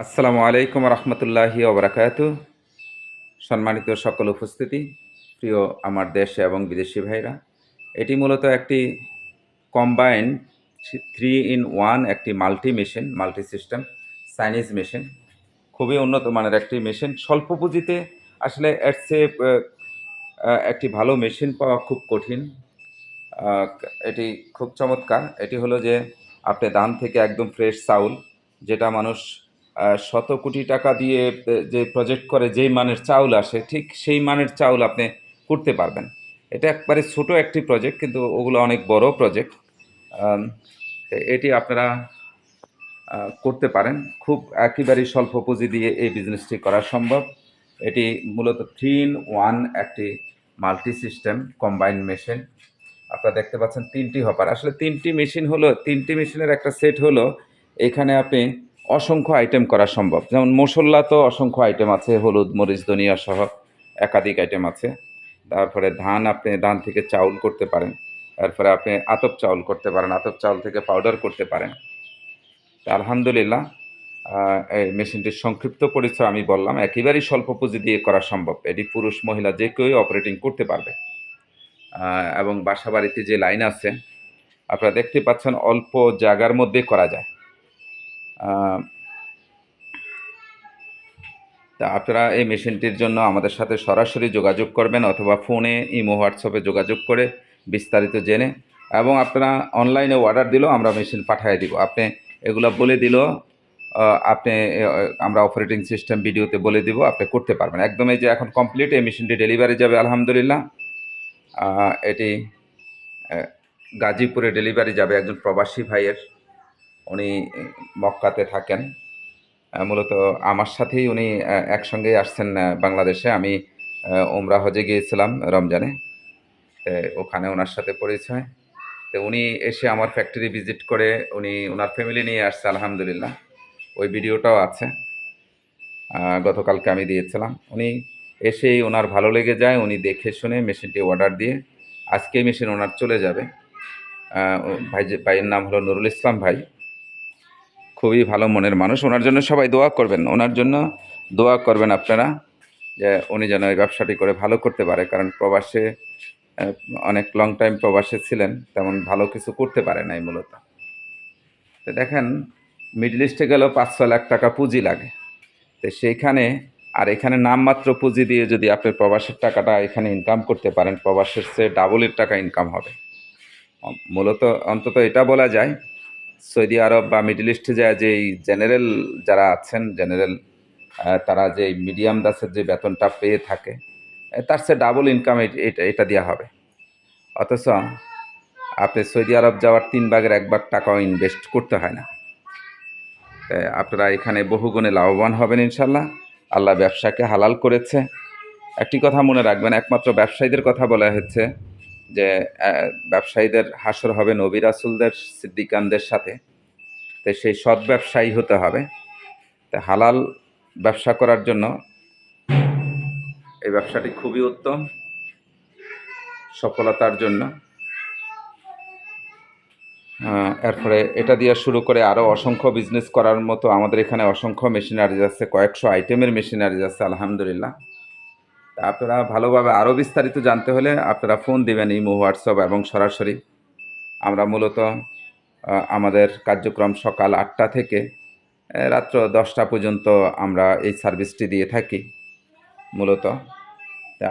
আসসালামু আলাইকুম রহমতুল্লাহি ওবরাকাত সম্মানিত সকল উপস্থিতি, প্রিয় আমার দেশে এবং বিদেশি ভাইরা, এটি মূলত একটি কম্বাইন থ্রি ইন ওয়ান একটি multi machine multi system Chinese machine খুবই উন্নত মানের একটি মেশিন স্বল্প পুঁজিতে আসলে এর একটি ভালো মেশিন পাওয়া খুব কঠিন। এটি খুব চমৎকার। এটি হলো যে, আপনি ধান থেকে একদম ফ্রেশ চাউল, যেটা মানুষ শত কোটি টাকা দিয়ে যে প্রজেক্ট করে, যেই মানের চাউল আসে, ঠিক সেই মানের চাউল আপনি করতে পারবেন। এটা একবারে ছোট একটি প্রজেক্ট কিন্তু ওগুলো অনেক বড় প্রজেক্ট এটি আপনারা করতে পারেন। খুব একেবারেই স্বল্প পুঁজি দিয়ে এই বিজনেসটি করা সম্ভব। এটি মূলত থ্রি ইন ওয়ান একটি মাল্টি সিস্টেম কম্বাইন মেশিন আপনারা দেখতে পাচ্ছেন তিনটি হপার আসলে তিনটি মেশিন হলো, তিনটি মেশিনের একটা সেট হলো। এখানে আপনি অসংখ্য আইটেম করা সম্ভব। যেমন মশলা তো অসংখ্য আইটেম আছে, হলুদ, মরিচ, ধনিয়া সহ একাধিক আইটেম আছে। তারপরে ধান আপনি ধান থেকে চাউল করতে পারেন। তারপরে আপনি আতপ চাউল করতে পারেন, আতপ চাউল থেকে পাউডার করতে পারেন। আলহামদুলিল্লাহ এই মেশিনটির সংক্ষিপ্ত পরিচয় আমি বললাম, একেবারেই স্বল্প পুঁজি দিয়ে করা সম্ভব। এটি পুরুষ, মহিলা যে কেউই অপারেটিং করতে পারবে। এবং বাসা বাড়িতে যে লাইন আছে, আপনারা দেখতে পাচ্ছেন অল্প জায়গার মধ্যে করা যায়। তা আপনারা এই মেশিনটির জন্য আমাদের সাথে সরাসরি যোগাযোগ করবেন অথবা ফোনে, ইমো, হোয়াটসঅ্যাপে যোগাযোগ করে বিস্তারিত জেনে। এবং আপনারা অনলাইনে অর্ডার দিলেও আমরা মেশিন পাঠিয়ে দিব। আপনি এগুলো বলে দিলেও আপনি আমরা অপারেটিং সিস্টেম ভিডিওতে বলে দিব, আপনি করতে পারবেন। একদম এই যে এখন কমপ্লিট, এই মেশিনটি ডেলিভারি যাবে, আলহামদুলিল্লাহ। এটি গাজীপুরে ডেলিভারি যাবে একজন প্রবাসী ভাইয়ের। উনি মক্কাতে থাকেন। মূলত আমার সাথেই উনি আহ, একসঙ্গেই আসছেন বাংলাদেশে। আমি ওমরা হজে গিয়েছিলাম রমজানে। ওখানে ওনার সাথে পরিচয়। তো উনি এসে আমার ফ্যাক্টরি ভিজিট করে উনি ওনার ফ্যামিলি নিয়ে আসছে আলহামদুলিল্লাহ। ওই ভিডিওটাও আছে। গতকালকে আমি দিয়েছিলাম। উনি এসেই ওনার ভালো লেগে যায় উনি দেখে শুনে মেশিনটি অর্ডার দিয়ে আজকেই মেশিন ওনার চলে যাবে। ভাই ভাইয়ের নাম হলো নুরুল ইসলাম ভাই। খুবই ভালো মনের মানুষ। ওনার জন্য সবাই দোয়া করবেন। ওনার জন্য দোয়া করবেন আপনারা যে উনি যেন এই ব্যবসাটি করে ভালো করতে পারে। কারণ প্রবাসে অনেক লং টাইম প্রবাসে ছিলেন, তেমন ভালো কিছু করতে পারে নাই মূলত। তো দেখেন মিডল ইস্টে গেলেও পাঁচ ছ লাখ টাকা পুঁজি লাগে। তো সেইখানে, আর এখানে নামমাত্র পুঁজি দিয়ে যদি আপনি প্রবাসের টাকাটা এখানে ইনকাম করতে পারেন, প্রবাসের চেয়ে ডাবলের টাকা ইনকাম হবে। মূলত অন্তত এটা বলা যায় সৌদি আরব বা মিডল ইস্টে যায় যে জেনারেল যারা আছেন, জেনারেল তারা যে মিডিয়াম দাসের যে বেতনটা পেয়ে থাকে তার সে ডাবল ইনকাম এটা এটা দেওয়া হবে। অথচ আপনি সৌদি আরব যাওয়ার তিন ভাগের এক ভাগ টাকাও ইনভেস্ট করতে হয় না। আপনারা এখানে বহুগুণে লাভবান হবেন ইনশাল্লাহ আল্লাহ ব্যবসাকে হালাল করেছে। একটি কথা মনে রাখবেন, একমাত্র ব্যবসায়ীদের কথা বলা হচ্ছে যে ব্যবসায়ীদের হাসর হবে নবী রাসুলদের, সিদ্দিকানদের সাথে। তো সেই সৎ ব্যবসায়ী হতে হবে। তো হালাল ব্যবসা করার জন্য এই ব্যবসাটি খুবই উত্তম, সফলতার জন্য। এরপরে এটা দিয়ে শুরু করে আরও অসংখ্য বিজনেস করার মতো আমাদের এখানে অসংখ্য মেশিনারিজ আছে, কয়েকশো আইটেমের মেশিনারিজ আছে, আলহামদুলিল্লাহ। আপনারা ভালোভাবে আরও বিস্তারিত জানতে হলে আপনারা ফোন দেবেন ইমো হোয়াটসঅ্যাপ এবং সরাসরি। আমরা মূলত আমাদের কার্যক্রম সকাল আটটা থেকে রাত্র দশটা পর্যন্ত আমরা এই সার্ভিসটি দিয়ে থাকি, মূলত। তা